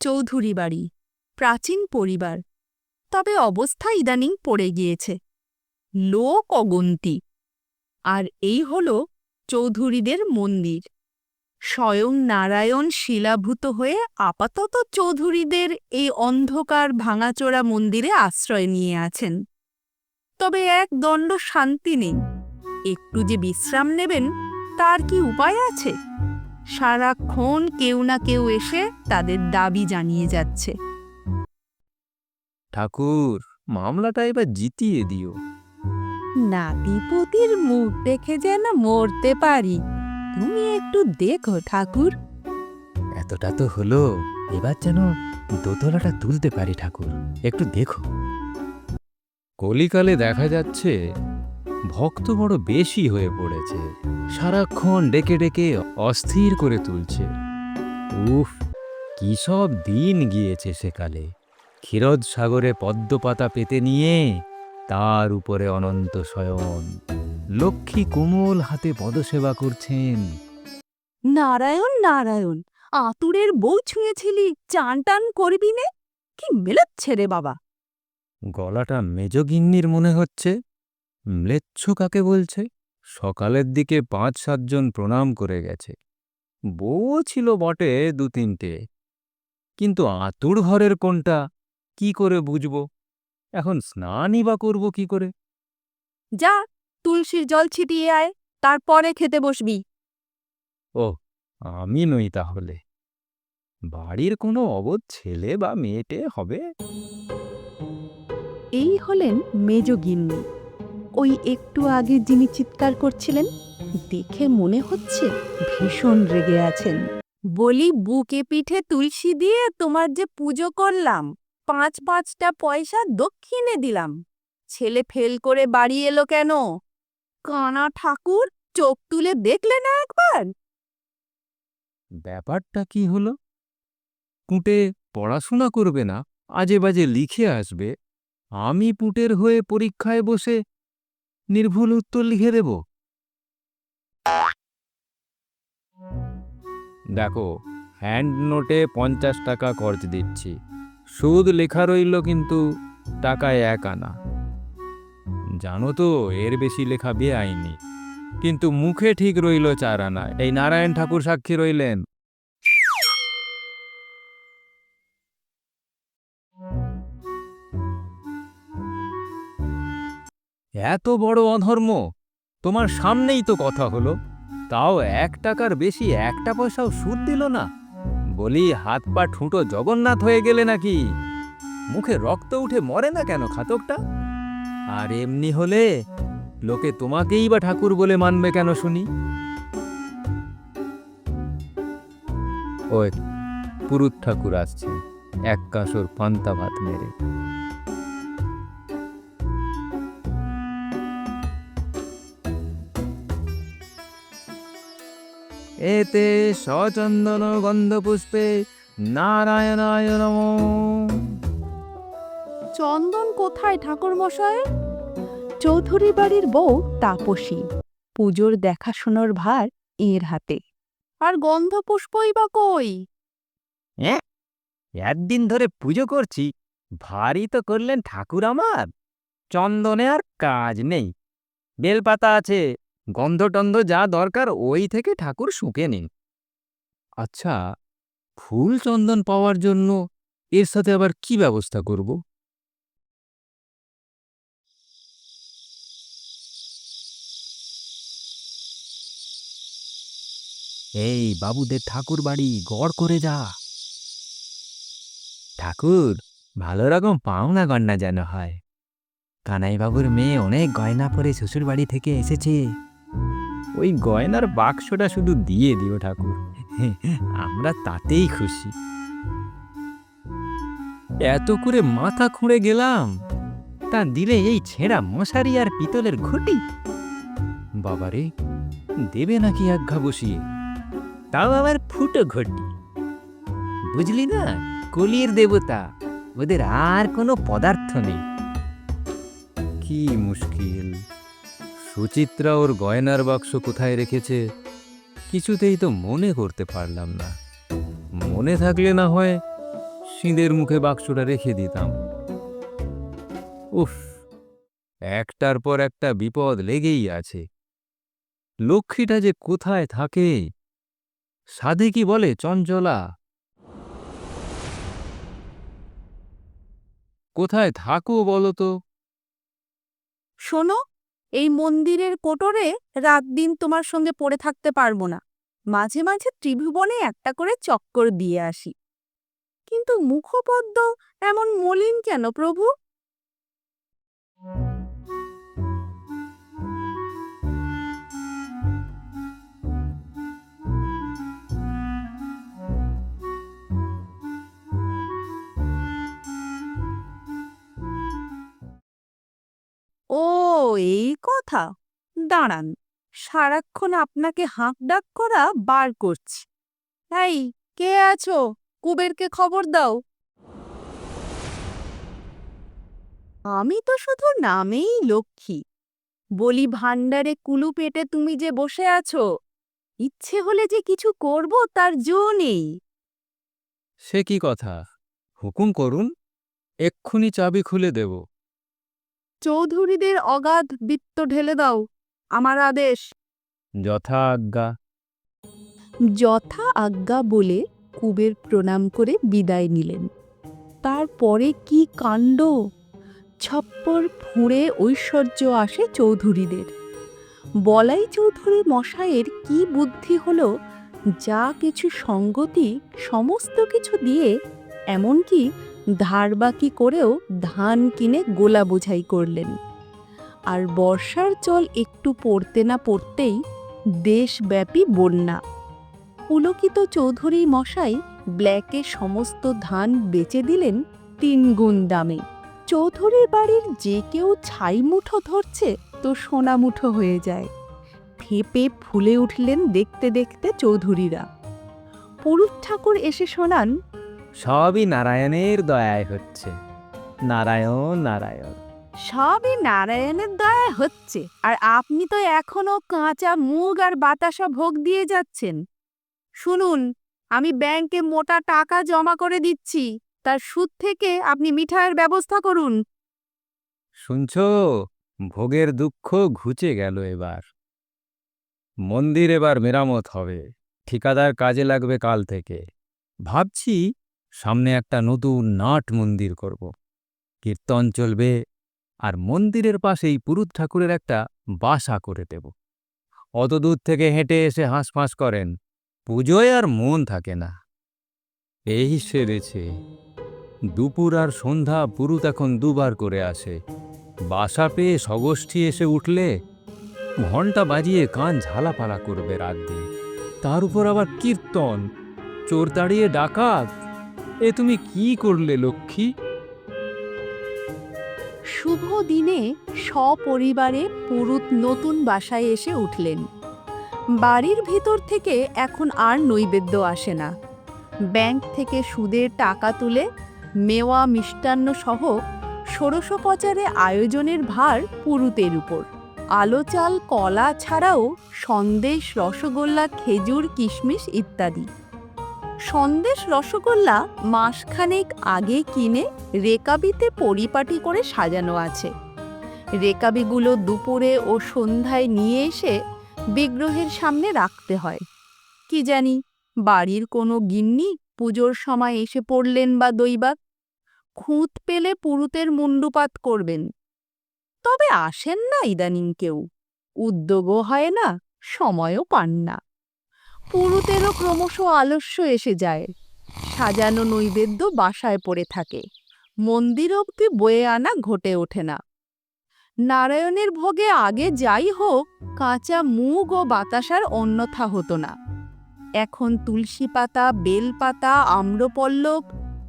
চৌধুরী বাড়ি, প্রাচীন পরিবার। তবে অবস্থা ইদানিং পড়ে গিয়েছে। লোক অগন্তি। আর এই হল চৌধুরীদের মন্দির। স্বয়ং নারায়ণ শিলাভূত হয়ে আপাতত চৌধুরীদের এই অন্ধকার ভাঙাচোরা মন্দিরে আশ্রয় নিয়ে আছেন। তবে এক দণ্ড শান্তি নেই। একটু যে বিশ্রাম নেবেন, তার কি উপায় আছে? সারাক্ষণ কেউ না কেউ এসে তাদের দাবি জানিয়ে যাচ্ছে। ঠাকুর মামলাটা এবার জিতিয়ে দিও। নাতিপতির মুখ দেখে যেন মরতে পারি। তুমি একটু দেখো ঠাকুর। এতটা তো হলো এবার যেন দোতলাটা তুলতে পারি ঠাকুর। একটু দেখো। কলিকালে দেখা যাচ্ছে ভক্ত বড় বেশি হয়ে পড়েছে। সারাক্ষণ ডেকে ডেকে অস্থির করে তুলছে। উফ কি সব দিন গিয়েছে সেকালে। ক্ষীরদ সাগরে পদ্মপাতা পেতে নিয়ে তার উপরে অনন্ত শয়ন। লক্ষ্মী কোমল হাতে পদসেবা করছেন। নারায়ণ নারায়ণ আতুরের বউ ছুঁয়েছিলি চান টান করবি নে? কি মেলাচ্ছে রে বাবা? গলাটা মেজগিন্নির মনে হচ্ছে। ম্লেচ্ছ কাকে বলছে? সকালের দিকে পাঁচ সাতজন প্রণাম করে গেছে। বউও ছিল বটে দু তিনটে। কিন্তু আতুর ঘরের কোনটা? কি করে বুঝব? এখন স্নানই বা করব কি করে? যা তুলসীর জল ছিটিয়ে আয় তারপরে খেতে বসবি। ও আমি নই তাহলে। বাড়ির কোনো অবোধ ছেলে বা মেয়েটে হবে? এই হলেন মেজ মেজগিন্নি ওই একটু আগে যিনি চিৎকার করছিলেন দেখে মনে হচ্ছে ভীষণ রেগে আছেন। বলি বুকে পিঠে তুলসী দিয়ে তোমার যে পুজো করলাম পাঁচ পাঁচটা পয়সা দক্ষিণে দিলাম। ছেলে ফেল করে বাড়ি এলো কেন? কানা ঠাকুর চোখ তুলে দেখলে না একবার? ব্যাপারটা কি হলো? পুঁটে পড়াশোনা করবে না আজে বাজে লিখে আসবে। আমি পুঁটের হয়ে পরীক্ষায় বসে নির্ভুল উত্তর লিখে দেব। দেখো হ্যান্ড নোটে পঞ্চাশ টাকা খরচ দিচ্ছি। সুদ লেখা রইল কিন্তু টাকায় এক আনা। জানো তো, এর বেশি লেখা বেআইনি। কিন্তু মুখে ঠিক রইল চার আনা। এই নারায়ণ ঠাকুর সাক্ষী রইলেন। এত বড় অধর্ম। তোমার সামনেই তো কথা হলো। তাও এক টাকার বেশি একটা পয়সাও সুদ দিল না। বলি, হাত পা ঠুঁটো জগন্নাথ হয়ে গেলে নাকি? মুখে রক্ত উঠে মরে না কেন খাতকটা? আর এমনি হলে লোকে তোমাকেই বা ঠাকুর বলে মানবে কেন শুনি? ওই পুরুত ঠাকুর আসছে, এক কাঁসর পান্তা ভাত মেরে। এতে সচন্দন গন্ধপুষ্পে নারায়ণায় নম। চন্দন কোথায় ঠাকুর মশাই চৌধুরী বাড়ির বউ তাপসী পুজোর দেখাশোনার ভার এর হাতে। আর গন্ধ গন্ধপুষ্পই বা কই? একদিন ধরে পুজো করছি ভারী তো করলেন ঠাকুর আমার। চন্দনে আর কাজ নেই। বেলপাতা আছে গন্ধটন্ধ যা দরকার ওই থেকে ঠাকুর শুঁকে নিন। আচ্ছা ফুল চন্দন পাওয়ার জন্য এর সাথে আবার কি ব্যবস্থা করব? এই বাবুদের ঠাকুর বাড়ি গড় করে যা। ঠাকুর, ভালো রকম পাওনা গন্না যেন হয়। কানাইবাবুর মেয়ে অনেক গয়না পরে শ্বশুর বাড়ি থেকে এসেছে। ওই গয়নার বাক্সটা শুধু দিয়ে দিও ঠাকুর। আমরা তাতেই খুশি। এত করে মাথা খুঁড়ে গেলাম। তা দিলে এই ছেঁড়া মশারি আর পিতলের ঘটি? বাবারে, দেবে নাকি আজ্ঞা বসিয়ে? তাও আবার ফুটো ঘটি। বুঝলি না, কলির দেবতা, ওদের আর কোনো পদার্থ নেই। কি মুশকিল। সুচিত্রা ওর গয়নার বাক্স কোথায় রেখেছে, কিছুতেই তো মনে করতে পারলাম না। মনে থাকলে না হয় সিঁদের মুখে বাক্সটা রেখে দিতাম। উফ, একটার পর একটা বিপদ লেগেই আছে। লক্ষ্মীটা যে কোথায় থাকে, সাধে কি বলে চঞ্চলা? কোথায় থাকো বলো তো। শোনো এই মন্দিরের কোটরে রাত দিন তোমার সঙ্গে পড়ে থাকতে পারব না। মাঝে মাঝে ত্রিভুবনে একটা করে চক্কর দিয়ে আসি। কিন্তু মুখপদ্ম এমন মলিন কেন প্রভু? এই কথা। দাঁড়ান, সারাক্ষণ আপনাকে হাঁক ডাক করা বার করছি। এই, কে আছো? কুবেরকে খবর দাও। আমি তো শুধু নামেই লক্ষ্মী। বলি, ভাণ্ডারে কুলু পেটে তুমি যে বসে আছো, ইচ্ছে হলে যে কিছু করব তার জো নেই। সে কি কথা? হুকুম করুন, এক্ষুনি চাবি খুলে দেব। চৌধুরীদের অগাধ বৃত্ত ঢেলে দাও আমার আদেশ। যথা আজ্ঞা। যথা আজ্ঞা বলে কুবের প্রণাম করে বিদায় নিলেন। তারপরে কি কাণ্ড? ছপ্পর ফুঁড়ে ঐশ্বর্য আসে চৌধুরীদের। বলাই চৌধুরী মশায়ের কি বুদ্ধি হলো যা কিছু সঙ্গতি সমস্ত কিছু দিয়ে এমনকি ধারবাকি করেও ধান কিনে গোলা বোঝাই করলেন। আর বর্ষার জল একটু পড়তে না পড়তেই দেশব্যাপী বন্যা। পুলকিত চৌধুরী মশাই ব্ল্যাকে সমস্ত ধান বেচে দিলেন তিন গুণ দামে। চৌধুরীর বাড়ির যে কেউ ছাই মুঠো ধরছে তো সোনা মুঠো হয়ে যায়। ফেপে ফুলে উঠলেন দেখতে দেখতে চৌধুরীরা। পুরুষ ঠাকুর এসে শোনান সবই নারায়ণের দয়ায় হচ্ছে। নারায়ণ নারায়ণ। সবই নারায়ণের দয়া হচ্ছে। আর আপনি তো এখনও কাঁচা মুগ আর বাতাসা ভোগ দিয়ে যাচ্ছেন। শুনুন আমি ব্যাংকে মোটা টাকা জমা করে দিচ্ছি। তার সুদ থেকে আপনি মিঠাইয়ের ব্যবস্থা করুন। শুনছ? ভোগের দুঃখ ঘুচে গেল এবার। মন্দির এবার মেরামত হবে। ঠিকাদার কাজে লাগবে কাল থেকে। ভাবছি সামনে একটা নতুন নাট মন্দির করব। কীর্তন চলবে আর মন্দিরের পাশেই পুরুত ঠাকুরের একটা বাসা করে দেব। অত দূর থেকে হেঁটে এসে হাঁসফাঁস করেন, পুজোয় আর মন থাকে না। এই সেরেছে। দুপুর আর সন্ধ্যা পুরুত এখন দুবার করে আসে। বাসা পেয়ে সগোষ্ঠী এসে উঠলে ঘণ্টা বাজিয়ে কান ঝালাপালা করবে রাত দিন। তার উপর আবার কীর্তন, চোর দাঁড়িয়ে ডাকাত এ তুমি কি করলে, লক্ষ্মী? শুভ দিনে সপরিবারে পুরুত নতুন বাসায় এসে উঠলেন। বাড়ির ভিতর থেকে এখন আর নৈবেদ্য আসে না। ব্যাংক থেকে সুদের টাকা তুলে মেওয়া মিষ্টান্ন সহ ষোড়শোপচারে আয়োজনের ভার পুরুতের উপর। আলো চাল, কলা ছাড়াও সন্দেশ, রসগোল্লা, খেজুর, কিশমিশ ইত্যাদি। সন্দেশ রসগোল্লা মাসখানেক আগে কিনে রেকাবিতে পরিপাটি করে সাজানো আছে। রেকাবিগুলো দুপুরে ও সন্ধ্যায় নিয়ে এসে বিগ্রহের সামনে রাখতে হয়। কি জানি, বাড়ির কোনো গিন্নি পুজোর সময় এসে পড়লেন বা দৈবাত খুঁত পেলে পুরুতের মুন্ডুপাত করবেন। তবে আসেন না ইদানিং কেউ। উদ্যোগও হয় না, সময়ও পান না। পুরুতেরও ক্রমশ আলস্য এসে যায়। সাজানো নৈবেদ্য বাসায় পড়ে থাকে। মন্দির অবধি বয়ে আনা ঘটে ওঠে না। নারায়ণের ভোগে আগে যাই হোক, কাঁচা মুগ ও বাতাসার অন্যথা হতো না। এখন তুলসী পাতা বেলপাতা আম্রপল্লব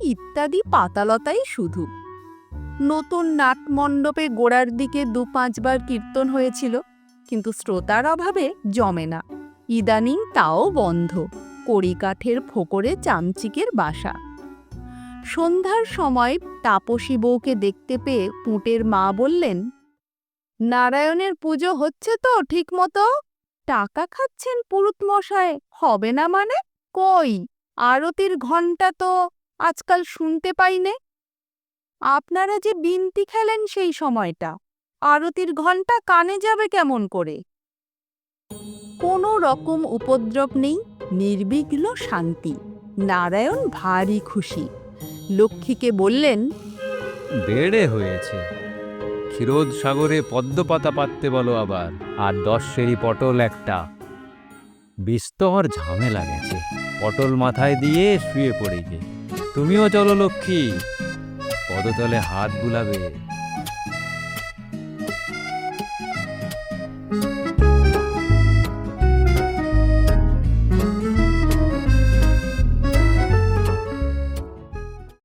ইত্যাদি পাতালতাই শুধু। নতুন নাটমণ্ডপে গোড়ার দিকে দু পাঁচবার কীর্তন হয়েছিল, কিন্তু শ্রোতার অভাবে জমে না। ইদানিং তাও বন্ধ, কড়িকাঠের ফোকরে চামচিকের বাসা। সন্ধ্যার সময় তাপসী বউকে দেখতে পেয়ে পুঁটের মা বললেন, নারায়ণের পুজো হচ্ছে তো ঠিক মতো টাকা খাচ্ছেন পুরুত মশায় হবে না মানে? কই? আরতির ঘণ্টা তো আজকাল শুনতে পাইনে আপনারা যে বিনতি খেলেন সেই সময়টা, আরতির ঘণ্টা কানে যাবে কেমন করে? কোনো রকম উপদ্রব নেই, নির্বিঘ্ন শান্তি। নারায়ণ ভারী খুশি। লক্ষ্মীকে বললেন, বেড়ে হয়েছে। ক্ষীরোদ সাগরে পদ্ম পাতা পাততে বলো আবার, আর দশ সেরি পটল একটা। বিস্তর ঝামেলা গেছে। পটল মাথায় দিয়ে শুয়ে পড়েছে। তুমিও চলো লক্ষ্মী। পদতলে হাত বুলাবে।